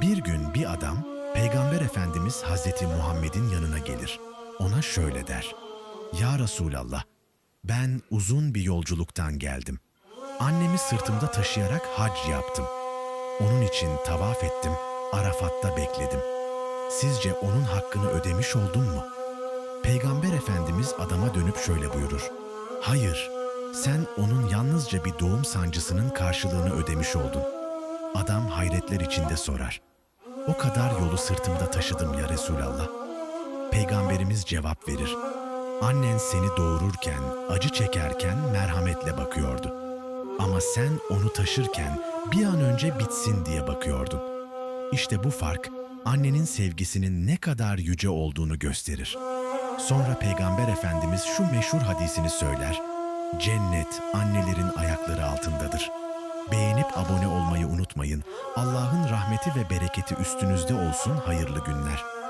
Bir gün bir adam Peygamber Efendimiz Hazreti Muhammed'in yanına gelir. Ona şöyle der. Ya Resulallah, ben uzun bir yolculuktan geldim. Annemi sırtımda taşıyarak hac yaptım. Onun için tavaf ettim, Arafat'ta bekledim. Sizce onun hakkını ödemiş oldum mu? Peygamber Efendimiz adama dönüp şöyle buyurur. Hayır, sen onun yalnızca bir doğum sancısının karşılığını ödemiş oldun. Adam hayretler içinde sorar. O kadar yolu sırtımda taşıdım ya Resulallah. Peygamberimiz cevap verir. Annen seni doğururken, acı çekerken merhametle bakıyordu. Ama sen onu taşırken bir an önce bitsin diye bakıyordun. İşte bu fark annenin sevgisinin ne kadar yüce olduğunu gösterir. Sonra Peygamber Efendimiz şu meşhur hadisini söyler. Cennet annelerin. Beğenip abone olmayı unutmayın. Allah'ın rahmeti ve bereketi üstünüzde olsun hayırlı günler.